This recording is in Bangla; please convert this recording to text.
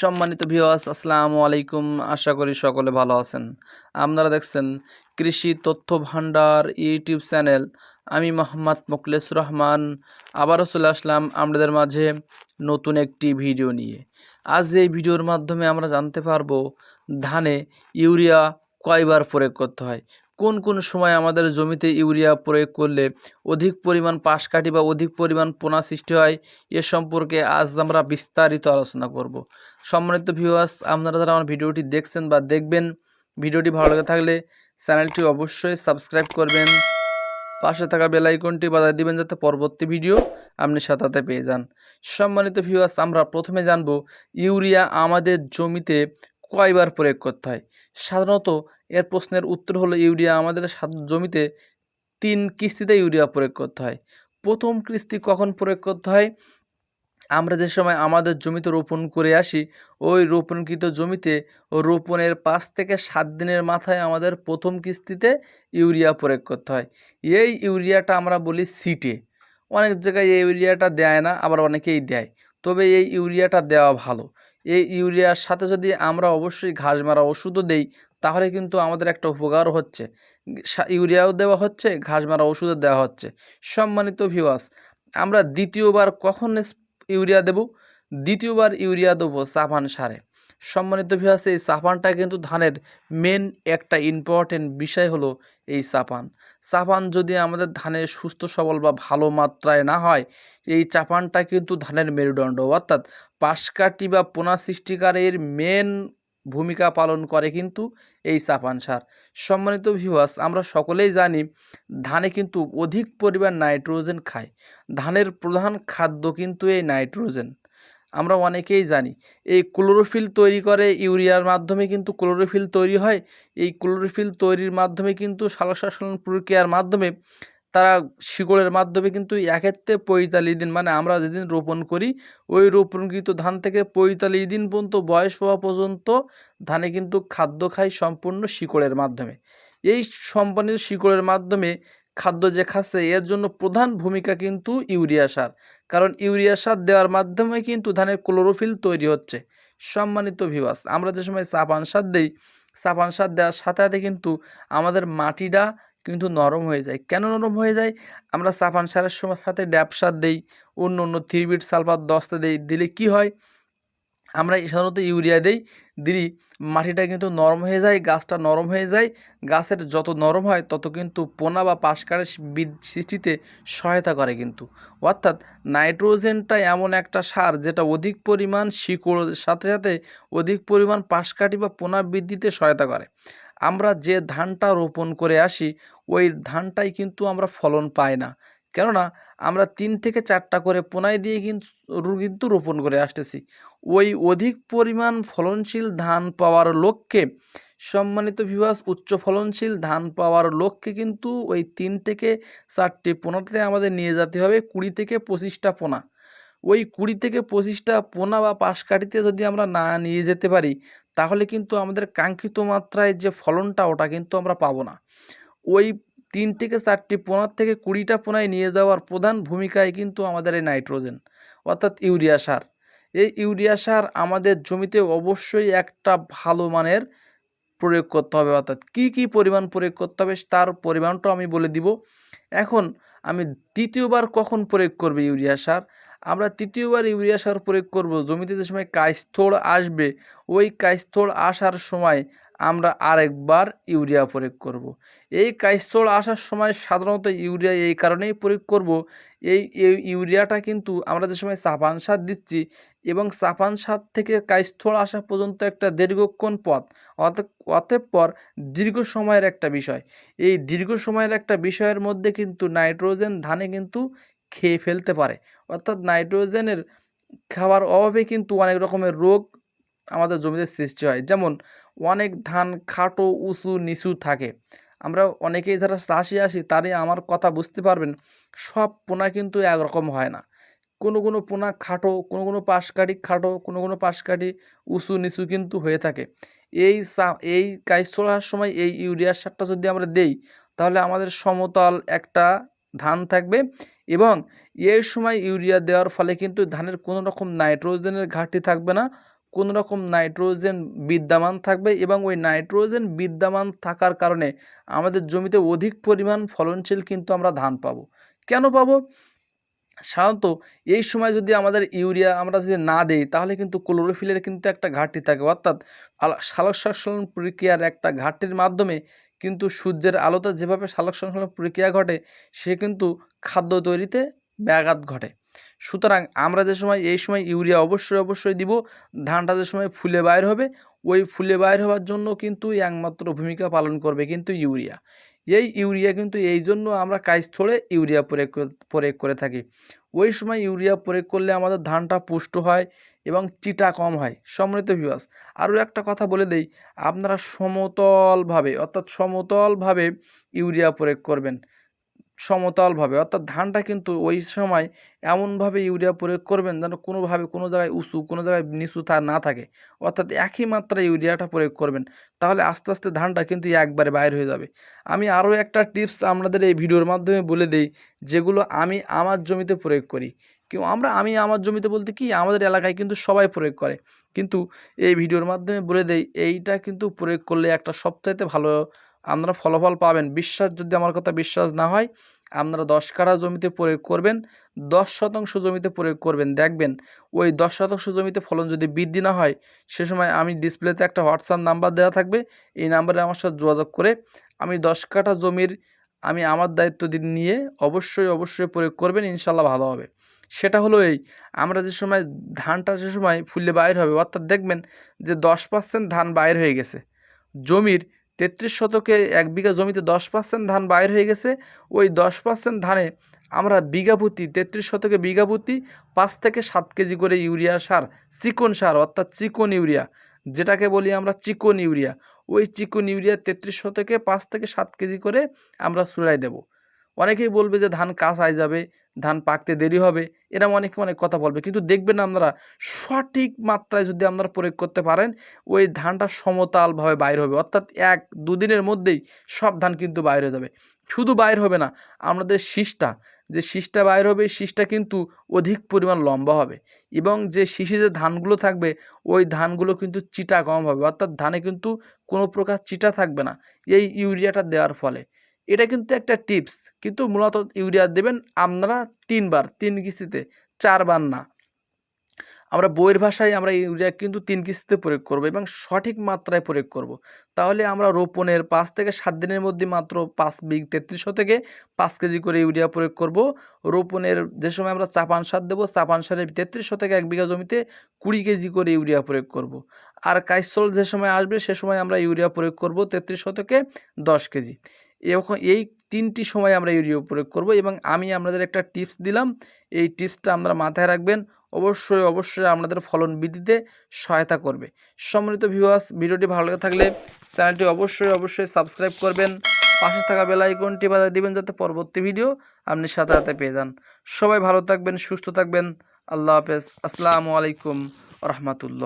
সম্মানিত ভিওয়াস আসসালামু আলাইকুম। আশা করি সকলে ভালো আছেন। আপনারা দেখছেন কৃষি তথ্য ভান্ডার ইউটিউব চ্যানেল। আমি মোহাম্মদ মোকলেস রহমান। আবারও চলে আসলাম আপনাদের মাঝে নতুন একটি ভিডিও নিয়ে। আজ এই ভিডিওর মাধ্যমে আমরা জানতে পারব, ধানে ইউরিয়া কয়বার প্রয়োগ করতে হয়? কোন কোন সময় আমাদের জমিতে ইউরিয়া প্রয়োগ করলে অধিক পরিমাণ পাশ কাটি বা অধিক পরিমাণ পোনা সৃষ্টি হয়? এ সম্পর্কে আজ আমরা বিস্তারিত আলোচনা করব। সম্মানিত ভিউয়ার্স আপনারা যারা আমার ভিডিওটি দেখছেন বা দেখবেন, ভিডিওটি ভালো লাগে থাকলে চ্যানেলটি অবশ্যই সাবস্ক্রাইব করবেন। পাশে থাকা বেল আইকনটি বাজায় দিবেন যাতে পরবর্তী ভিডিও আপনি সাথে পেয়ে যান। সম্মানিত ভিউয়ার্স আমরা প্রথমে জানব, ইউরিয়া আমাদের জমিতে কয়বার প্রয়োগ করতে হয়? সাধারণত এর প্রশ্নের উত্তর হলো, ইউরিয়া আমাদের জমিতে তিন কিস্তিতে ইউরিয়া প্রয়োগ করতে হয়। প্রথম কিস্তি কখন প্রয়োগ করতে হয়? আমরা যে সময় আমাদের জমিতে রোপণ করে আসি, ওই রোপণকৃত জমিতে রোপণের পাঁচ থেকে সাত দিনের মাথায় আমাদের প্রথম কিস্তিতে ইউরিয়া প্রয়োগ করতে হয়। এই ইউরিয়াটা আমরা বলি সিটে। অনেক জায়গায় এই ইউরিয়াটা দেয় না, আবার অনেকেই দেয়। তবে এই ইউরিয়াটা দেওয়া ভালো। এই ইউরিয়ার সাথে যদি আমরা অবশ্যই ঘাস মারা ওষুধও দেই, তাহলে কিন্তু আমাদের একটা উপকারও হচ্ছে। ইউরিয়াও দেওয়া হচ্ছে, ঘাস মারা ওষুধও দেওয়া হচ্ছে। সম্মানিত ভিউয়ার্স আমরা দ্বিতীয়বার কখন ইউরিয়া দেব, দ্বিতীয়বার ইউরিয়া দেবো চাপান সারে। সম্মানিত ভিউয়ার্স এই চাপানটা কিন্তু ধানের মেন একটা ইম্পর্টেন্ট বিষয় হলো এই চাপান। চাপান যদি আমাদের ধানের সুস্থ, সবল বা ভালো মাত্রায় না হয়, এই চাপানটা কিন্তু ধানের মেরুদণ্ড। অর্থাৎ পাশকাঠি বা পোনা সৃষ্টিকারের মেন ভূমিকা পালন করে কিন্তু এই চাপান সার। সম্মানিত ভিউয়ার্স আমরা সকলেই জানি ধানে কিন্তু অধিক পরিমাণ নাইট্রোজেন খায়। ধানের প্রধান খাদ্য কিন্তু এই নাইট্রোজেন। আমরা অনেকেই জানি, এই ক্লোরোফিল তৈরি করে ইউরিয়ার মাধ্যমে কিন্তু ক্লোরোফিল তৈরি হয়। এই ক্লোরোফিল তৈরির মাধ্যমে কিন্তু সালোকসংশ্লেষণ প্রক্রিয়ার মাধ্যমে তারা শিকড়ের মাধ্যমে কিন্তু এক্ষেত্রে পঁয়তাল্লিশ দিন মানে আমরা যেদিন রোপণ করি, ওই রোপণকৃত ধান থেকে পঁয়তাল্লিশ দিন পর্যন্ত বয়স হওয়া পর্যন্ত ধানে কিন্তু খাদ্য খায় সম্পূর্ণ শিকড়ের মাধ্যমে। এই সম্পন্ন শিকড়ের মাধ্যমে খাদ্য যে খাচ্ছে, এর জন্য প্রধান ভূমিকা কিন্তু ইউরিয়া সার। কারণ ইউরিয়া সার দেওয়ার মাধ্যমে কিন্তু ধানের ক্লোরোফিল তৈরি হচ্ছে। সম্মানিত ভিবাস আমরা যে সময় চাপান সার দিই, চাপান সার দেওয়ার সাথে সাথে কিন্তু আমাদের মাটিটা কিন্তু নরম হয়ে যায়। কেন নরম হয়ে যায়? আমরা চাপান সারের সময় সাথে ড্যাপ সার দিই, অন্য অন্য থ্রিবিট সালফার দস্তা দিই, দিলে কি হয়? আমরা সাধারণত ইউরিয়া দিই, দিলি, মাটিটা কিন্তু নরম হয়ে যায়, গাছটা নরম হয়ে যায়, গাছের যত নরম হয় তত কিন্তু পোনা বা পাশকারের সৃষ্টিতে সহায়তা করে কিন্তু। অর্থাৎ নাইট্রোজেনটা এমন একটা সার যেটা অধিক পরিমাণ শিকড়ের সাথে সাথে অধিক পরিমাণ পাশকাঠি বা পোনা বৃদ্ধিতে সহায়তা করে। আমরা যে ধানটা রোপণ করে আসি, ওই ধানটাই কিন্তু আমরা ফলন পাই না। কেননা আমরা তিন থেকে চারটা করে পোনায় দিয়ে কিন্তু কিন্তু রোপণ করে আসতেছি। ওই অধিক পরিমাণ ফলনশীল ধান পাওয়ার লক্ষ্যে সম্মানিত বিভাস উচ্চ ফলনশীল ধান পাওয়ার লক্ষ্যে কিন্তু ওই তিন থেকে চারটি পোনাতে আমাদের নিয়ে যেতে হবে কুড়ি থেকে পঁচিশটা পোনা। ওই কুড়ি থেকে পঁচিশটা পোনা বা পাশ কাটিতে যদি আমরা না নিয়ে যেতে পারি, তাহলে কিন্তু আমাদের কাঙ্ক্ষিত মাত্রায় যে ফলনটা, ওটা কিন্তু আমরা পাবো না। ওই তিন থেকে চারটি পোনার থেকে কুড়িটা পোনায় নিয়ে যাওয়ার প্রধান ভূমিকায় কিন্তু আমাদের এই নাইট্রোজেন, অর্থাৎ ইউরিয়া সার। এই ইউরিয়া সার আমাদের জমিতে অবশ্যই একটা ভালো মানের প্রয়োগ করতে হবে, অর্থাৎ কী কী পরিমাণ প্রয়োগ করতে হবে তার পরিমাণটাও আমি বলে দিব। এখন আমি তৃতীয়বার কখন প্রয়োগ করবে ইউরিয়া সার? আমরা তৃতীয়বার ইউরিয়া সার প্রয়োগ করব জমিতে যে সময় কাইস্থল আসবে, ওই কাইস্থল আসার সময় আমরা আরেকবার ইউরিয়া প্রয়োগ করব। এই কাইস্থল আসার সময় সাধারণত ইউরিয়া এই কারণেই প্রয়োগ করব। এই ইউরিয়াটা কিন্তু আমরা যে সময় চাপান সার দিচ্ছি এবং চাপান সার থেকে কাইস্থল আসা পর্যন্ত একটা দীর্ঘক্ষণ পথ অতঃপর দীর্ঘ সময়ের একটা বিষয়। এই দীর্ঘ সময়ের একটা বিষয়ের মধ্যে কিন্তু নাইট্রোজেন ধানে কিন্তু খেয়ে ফেলতে পারে। অর্থাৎ নাইট্রোজেনের খাবার অভাবে কিন্তু অনেক রকমের রোগ আমাদের জমিতে সৃষ্টি হয়। যেমন অনেক ধান খাটো, উঁচু, নিচু থাকে। আমরা অনেকেই যারা চাষি আসি তারই আমার কথা বুঝতে পারবেন, সব পোনা কিন্তু একরকম হয় না। কোনো কোনো পোনা খাটো, কোনো কোনো পাশকাঠি খাটো, কোনো কোনো পাশকাঠি উঁচু নিচু কিন্তু হয়ে থাকে। এই এই কাজ চলার সময় এই ইউরিয়া সারটা যদি আমরা দেই, তাহলে আমাদের সমতল একটা ধান থাকবে এবং এই সময় ইউরিয়া দেওয়ার ফলে কিন্তু ধানের কোনো রকম নাইট্রোজেনের ঘাটতি থাকবে না। কোনো রকম নাইট্রোজেন বিদ্যমান থাকবে এবং ওই নাইট্রোজেন বিদ্যমান থাকার কারণে আমাদের জমিতে অধিক পরিমাণ ফলনশীল কিন্তু আমরা ধান পাবো। কেন পাবো? সাধারণত এই সময় যদি আমাদের ইউরিয়া আমরা যদি না দিই, তাহলে কিন্তু ক্লোরোফিলের কিন্তু একটা ঘাটতি থাকে। অর্থাৎ সালোক সংশ্লেষণ প্রক্রিয়ার একটা ঘাটতির মাধ্যমে কিন্তু সূর্যের আলোতে যেভাবে সালোক সংশ্লেষণ প্রক্রিয়া ঘটে, সে কিন্তু খাদ্য তৈরিতে ব্যাঘাত ঘটে। সুতরাং আমরা যে সময়, এই সময় ইউরিয়া অবশ্যই অবশ্যই দিব, ধানটা যে সময় ফুলে বাইর হবে, ওই ফুলে বাইর হওয়ার জন্য কিন্তু একমাত্র ভূমিকা পালন করবে কিন্তু ইউরিয়া। এই ইউরিয়া কিন্তু এই জন্য আমরা কাজস্থলে ইউরিয়া প্রয়োগ প্রয়োগ করে থাকি। ওই সময় ইউরিয়া প্রয়োগ করলে আমাদের ধানটা পুষ্ট হয় এবং চিটা কম হয়। সম্মানিত ভিউয়ার্স আরও একটা কথা বলে দেই, আপনারা সমতলভাবে, অর্থাৎ সমতলভাবে ইউরিয়া প্রয়োগ করবেন। সমতলভাবে, অর্থাৎ ধানটা কিন্তু ওই সময় এমনভাবে ইউরিয়া প্রয়োগ করবেন যেন কোনোভাবে কোনো জায়গায় উঁচু, কোনো জায়গায় নিচু তা না থাকে। অর্থাৎ একই মাত্রায় ইউরিয়াটা প্রয়োগ করবেন। তাহলে আস্তে আস্তে ধানটা কিন্তু একবারে বাইর হয়ে যাবে। আমি আরও একটা টিপস আপনাদের এই ভিডিওর মাধ্যমে বলে দেই, যেগুলো আমি আমার জমিতে প্রয়োগ করি। কেউ, আমরা, আমি আমার জমিতে বলতে কি, আমাদের এলাকায় কিন্তু সবাই প্রয়োগ করে। কিন্তু এই ভিডিওর মাধ্যমে বলে দেই, এইটা কিন্তু প্রয়োগ করলে একটা সবচাইতে ভালো আপনারা ফলাফল পাবেন। বিশ্বাস, যদি আমার কথা বিশ্বাস না হয়, আপনারা দশ কাঠা জমিতে প্রয়োগ করবেন। দশ শতাংশ জমিতে প্রয়োগ করবেন। দেখবেন, ওই দশ শতাংশ জমিতে ফলন যদি বৃদ্ধি না হয়, সে সময় আমি ডিসপ্লেতে একটা হোয়াটসঅ্যাপ নাম্বার দেওয়া থাকবে। এই নাম্বারে আমার সাথে যোগাযোগ করে আমি দশ কাঠা জমির আমি আমার দায়িত্ব নিয়ে অবশ্যই অবশ্যই প্রয়োগ করবেন ইনশাল্লাহ ভালো হবে। সেটা হলো এই, আমরা যে সময় ধানটা যে সময় ফুলে বাইর হবে, অর্থাৎ দেখবেন যে দশ পার্সেন্ট ধান বাইর হয়ে গেছে। জমির তেত্রিশ শতকে এক বিঘা জমিতে দশ পার্সেন্ট ধান বাইর হয়ে গেছে, ওই দশ পার্সেন্ট ধানে আমরা বিঘা প্রতি তেত্রিশ শতকে বিঘা প্রতি পাঁচ থেকে সাত কেজি করে ইউরিয়া সার, চিকন সার, অর্থাৎ চিকন ইউরিয়া, যেটাকে বলি আমরা চিকন ইউরিয়া। ওই চিকন ইউরিয়া তেত্রিশ শতকে পাঁচ থেকে সাত কেজি করে আমরা চুড়াই দেব। অনেকেই বলবে যে ধান কাঁচাই যাবে, ধান পাকতে দেরি হবে, এরম অনেকে অনেক কথা বলবে। কিন্তু দেখবেন আপনারা সঠিক মাত্রায় যদি আপনারা প্রয়োগ করতে পারেন, ওই ধানটা সমতালভাবে বাইর হবে। অর্থাৎ এক দুদিনের মধ্যেই সব ধান কিন্তু বাইর যাবে। শুধু বাইর হবে না, আমাদের শীষটা যে শীষটা বাইর হবে শীষটা কিন্তু অধিক পরিমাণ লম্বা হবে এবং যে শীষে যে ধানগুলো থাকবে, ওই ধানগুলো কিন্তু চিটা কম হবে। অর্থাৎ ধানে কিন্তু কোনো প্রকার চিটা থাকবে না এই ইউরিয়াটা দেওয়ার ফলে। এটা কিন্তু একটা টিপস, কিন্তু মূলত ইউরিয়া দেবেন আপনারা তিনবার, তিন কিস্তিতে, চারবার না। আমরা বইয়ের ভাষায় আমরা ইউরিয়া কিন্তু তিন কিস্তিতে প্রয়োগ করব এবং সঠিক মাত্রায় প্রয়োগ করব। তাহলে আমরা রোপণের পাঁচ থেকে সাত দিনের মধ্যে মাত্র পাঁচ বিঘ তেত্রিশশো থেকে পাঁচ কেজি করে ইউরিয়া প্রয়োগ করব। রোপণের যে সময় আমরা চাপান সার দেবো, চাপান সারে তেত্রিশশো থেকে এক বিঘা জমিতে কুড়ি কেজি করে ইউরিয়া প্রয়োগ করব। আর কাইসল যে সময় আসবে, সে সময় আমরা ইউরিয়া প্রয়োগ করব তেত্রিশশো থেকে দশ কেজি। এরকম এই তিনটি সময় আমরা ইউরিয়া প্রয়োগ করব এবং আমি আপনাদের একটা টিপস দিলাম। এই টিপসটা আপনারা মাথায় রাখবেন। অবশ্যই অবশ্যই আপনাদের ফলন বৃদ্ধিতে সহায়তা করবে। সম্মানিত ভিউয়ার্স ভিডিওটি ভালো লেগে থাকলে চ্যানেলটি অবশ্যই অবশ্যই সাবস্ক্রাইব করবেন। পাশে থাকা বেল আইকনটি বাজায় দিবেন যাতে পরবর্তী ভিডিও আপনি সাথে সাথে পেয়ে যান। সবাই ভালো থাকবেন, সুস্থ থাকবেন। আল্লাহ হাফেজ। আসসালামু আলাইকুম রহমতুল্লাহ।